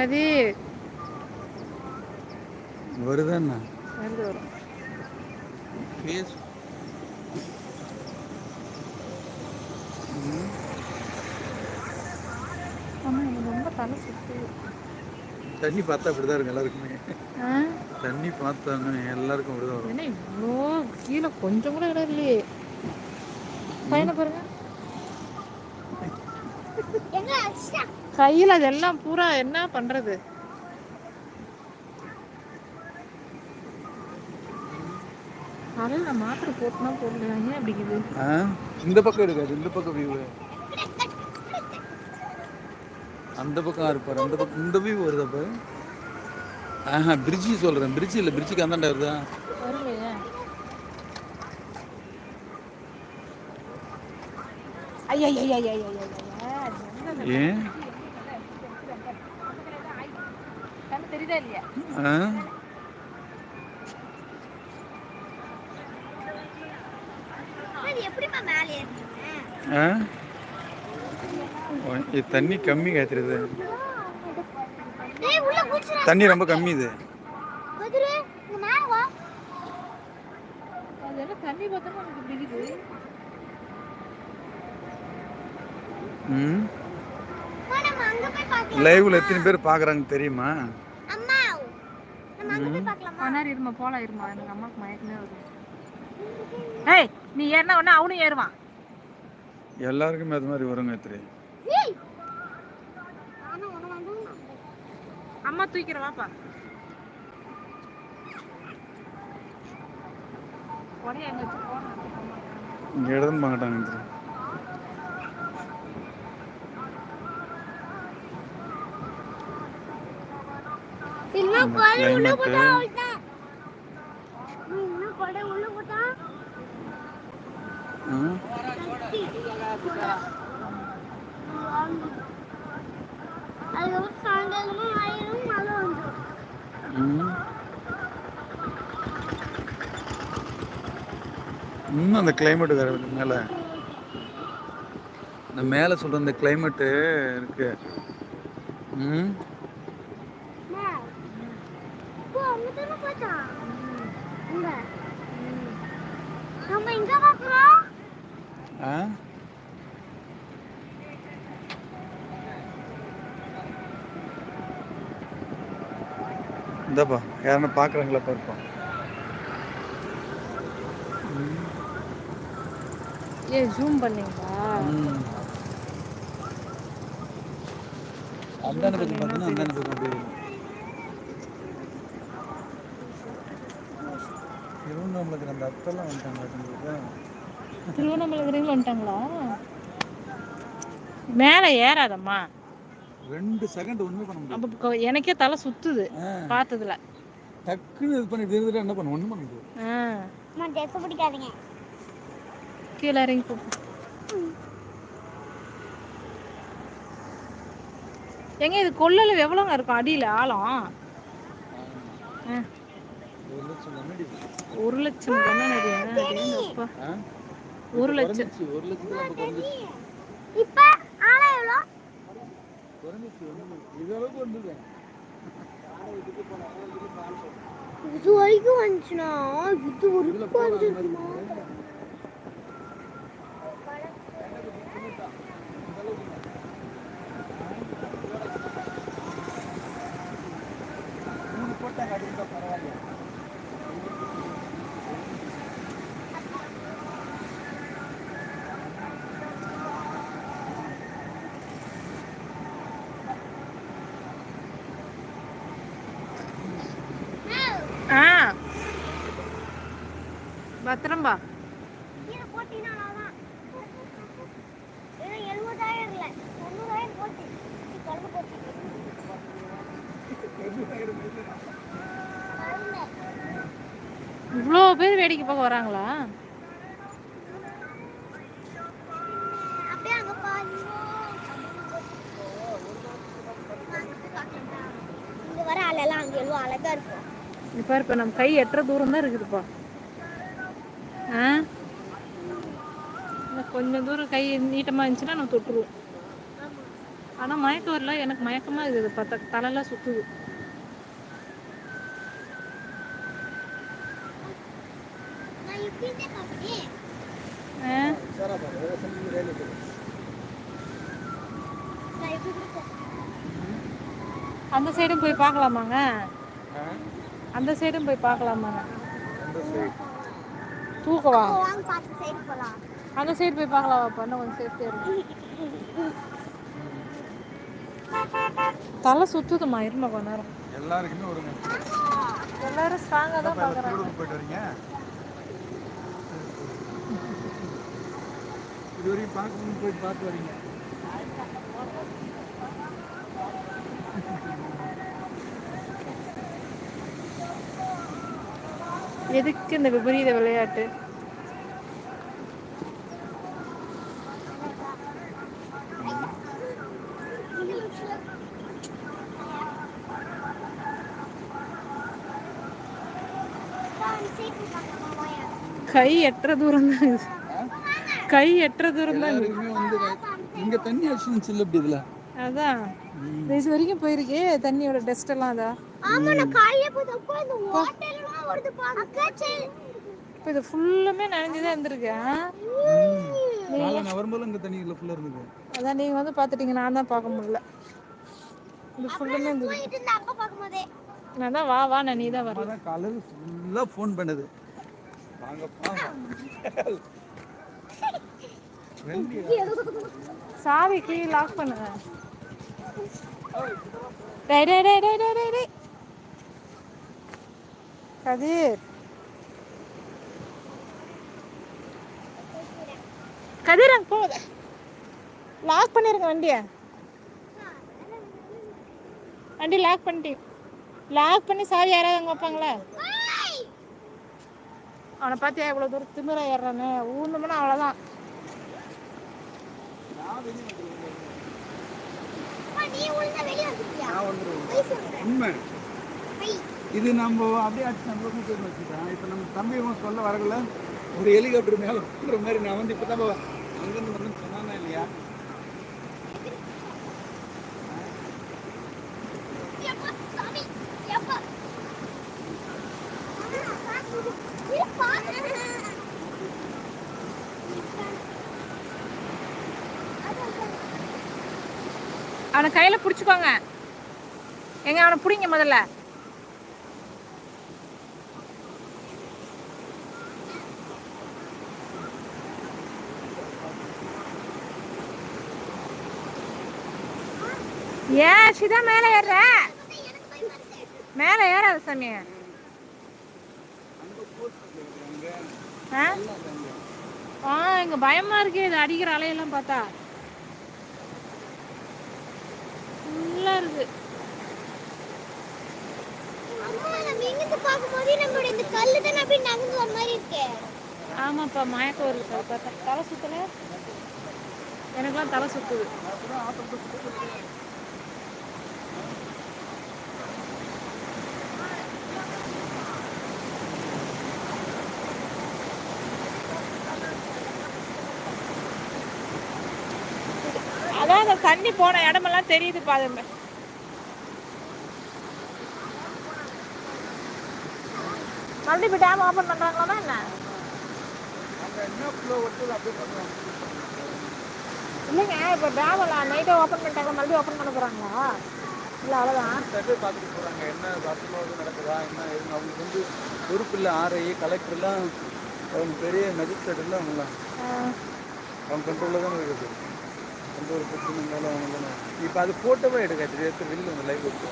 கதிர். வருதா என்ன? வருது வரும். ஃபேஸ் ரொம்ப தலை சுத்து தண்ணி பார்த்தா அப்படிதான் இருக்கும் எல்லாருக்குமே. தண்ணி பார்த்தாங்க எல்லாருக்கும் அப்படிதான் வரும். என்ன இவ்வளோ கீழே கொஞ்சம் கூட இடம் இல்லையே. பையனை பாருங்க. கையில் அதெல்லாம் பூரா என்ன பண்றது? மாத்திரை போட்டுனா போடல ஏன் அப்படிங்குது இந்த பக்கம் இருக்காது இந்த பக்கம் வியூ அந்த பக்கம் இருப்பாரு? அந்த பக்கம் இந்த வியூ வருதா பாரு. ஆஹா பிரிட்ஜி சொல்றேன். பிரிட்ஜ் இல்லை பிரிட்ஜுக்கு அந்தாண்டா வருதா வரலையே. ஐயா ஐயா ஐயா ஐயா ஏன் தண்ணி கம்மி குதிச்சுடா தண்ணி ரொம்ப கம்மி இது கதிரு இங்க மேல வா அதெல்லாம் தண்ணி பார்த்தா எனக்கு பிடிக்குது ம் அம்மா, நம்ம அங்க போய் பார்க்கலாம் லைவ்ல எத்தனை பேர் பார்க்குறாங்க தெரியுமா? அம்மா நம்ம அங்க போய் பார்க்கலாமா? மணாரி இருமா போலாம் இருமா. எனக்கு அம்மாவுக்கு மயக்கமே வருது. ஏய் நீ ஏறினா உடனே அவனும் ஏறுவான். எல்லாருக்குமே அது மாதிரி வருங்க எத்திரி. அம்மா தூக்கிற வாப்பா. இங்கே பார்க்கட்டாங்க ம். இன்னும் அந்த கிளைமேட் வேற மேலே. இந்த மேலே சொல்ற அந்த கிளைமேட்டு இருக்கு. ம் இப்போ அங்க தானே போட்டான் இங்க நம்ம இங்க பாக்குறோம் ஆ இந்தாப்பா யாருன்னா பார்க்குறாங்களா பாருப்பா ஏ ஜூம் பண்ணீங்களா? ம். அந்தாண்ட பக்கம் பார்த்தீங்கன்னா அந்தாண்ட பக்கம் அப்படியே இருக்கும் திருவண்ணாமலைக்கு அந்த அத்தெல்லாம் வந்துட்டாங்க உங்களுக்கு திருவண்ணாமலை வந்துட்டாங்களா? மேலே ஏறாதம்மா. ரெண்டு செகண்ட் ஒன்றுமே பண்ண முடியாது. அப்போ எனக்கே தலை சுத்துது பார்த்ததுல. டக்குன்னு இது பண்ணி இருந்துட்டு என்ன பண்ண ஒன்றும் பண்ண முடியாது. ஆ. அம்மா ட்ரெஸ் பிடிக்காதீங்க. கீழே இறங்கி போ. எங்க இது கொள்ளல எவ்வளோங்க இருக்கும்? அடியில் ஆழம். ஆ, ஒரு லட்சம் கண்ணாடி ஒரு லட்சம் ஒரு லட்சம். ஒரு இப்ப எவ்வளோ குறைஞ்சிச்சு இது அளவுக்கு வந்தது இது வரைக்கும் வந்துச்சுனா இது வரைக்கும் போகிற வரல. இவ்வளோ பேர் வேடிக்கை பார்க்க வராங்களா? இங்க வர ஆளெல்லாம் அங்க எவ்வளோ அழகா இருக்கும். இப்போ நம்ம கை எட்டுற தூரம் தான் இருக்குதுப்பா. ஆ? கொஞ்சம் தூரம் கை நீட்டமாக இருந்துச்சுன்னா நம்ம தொட்டுருவோம். ஆனா மயக்கம் வரல எனக்கு மயக்கமா இருக்குது. பார்த்தா எப்படி கொடுத்தேன் அந்த சைடும் போய் பார்க்கலாமாங்க? அந்த சைடும் போய் பார்க்கலாமாங்க? தூக்கவா? அந்த சைடு போய் பார்க்கலாமா பண்ண கொஞ்சம் சேஃப்டியாக இருக்கும் தலை சுத்துதுமா இருமா கொஞ்ச நேரம். எல்லாருக்குமே வருங்க எல்லாரும் ஸ்ட்ராங்காக தான் பார்க்குறாங்க. போயிட்டு வரீங்க. இது வரைக்கும் பார்க்கணும்னு போயிட்டு பார்த்து வரீங்க. எதுக்கு இந்த விபரீத விளையாட்டு? கை எட்டுற தூரம் தான் கை எட்டுற தூரம் தான் இங்க தண்ணி அடிச்சு இல்லை இப்படி இதுல? அதான். இது வரைக்கும் போயிருக்கே தண்ணியோட டெஸ்ட் எல்லாம் அதான் ஆமா நான் காலையில போய் அப்போ இந்த ஹோட்டல்லாம் வருது பாருங்க அக்கா சரி இப்போ இது ஃபுல்லுமே நனைஞ்சுதான் இருந்திருக்கு. ஆ? காலை நான் வரும்போது இங்க தண்ணி இல்லை ஃபுல்லா இருந்தது அதான் நீங்க வந்து பார்த்துட்டீங்க நான் தான் பார்க்க முடியல. இது ஃபுல்லுமே இருந்தது நான் தான் வா வா நான் நீ தான் வர அதான் காலையில் ஃபுல்லா ஃபோன் பண்ணுது. சாவி கீ லாக் பண்ணுங்க. டேய் டேய் டேய் டேய் டேய் டேய். கதிர். கதிர் அங்க போகுது. லாக் பண்ணிருங்க வண்டிய. வண்டி லாக் பண்ணிட்டீங்க லாக் பண்ணி சாவி யாராவது அங்கே வைப்பாங்களா? அவனை பார்த்தியா எவ்வளோ தூரம் திமிரா ஏறுறானே? ஊர்ந்தோம்னா அவ்வளோதான் அப்பா நீ உள்ள வெளிய வந்துட்டியா? நான் வந்துடுவேன் போய் சொல்றேன். உண்மை. இது நம்ம அப்படியே அடிச்சு நம்ம போய் வச்சுட்டேன். இப்போ நம்ம தம்பி சொல்ல வரல. ஒரு ஹெலிகாப்டர் மேலே பண்ணுற மாதிரி நான் வந்து இப்போ தான் அங்கேருந்து வந்து சொன்னானா இல்லையா? அவனை கையில பிடிச்சிக்கோங்க. எங்க அவனை பிடிங்க முதல்ல. ஏன் சிதா மேல ஏற எனக்கு மேல ஏறாத சாமி. ஆ? இங்க பயமா இருக்கு இது அடிக்கிற அலையெல்லாம் பார்த்தா. ஃபுல்லா இருக்கு. அம்மா கல்லு மாதிரி ஆமாப்பா மயக்கம் வருது பார்த்தா தலை சுத்தல? எனக்குலாம் தலை சுத்துது அதான் அந்த தண்ணி போன இடமெல்லாம் தெரியுது பாருங்க மறுபடியும் இப்போ டேம் ஓப்பன் பண்ணுறாங்களா என்ன? இல்லைங்க இப்போ டேம் நைட்டே ஓப்பன் பண்ணிட்டாங்க மறுபடியும் ஓப்பன் பண்ண போகிறாங்களா இல்லை அவ்வளோதான் பார்த்துட்டு போகிறாங்க என்ன வசமாக நடக்குதா என்ன அவங்களுக்கு வந்து பொறுப்பு இல்லை. ஆர்ஐ கலெக்டர்லாம் அவங்க பெரிய மேஜிஸ்ட்ரேட் இல்லை அவங்களாம் அவங்க கண்ட்ரோலில் தான் இருக்குது. எந்த ஒரு பிரச்சனையும் இருந்தாலும் இப்போ அது ஃபோட்டோவே எடுக்காது. எடுத்து வெளியில் வந்து லைவ் இருக்கு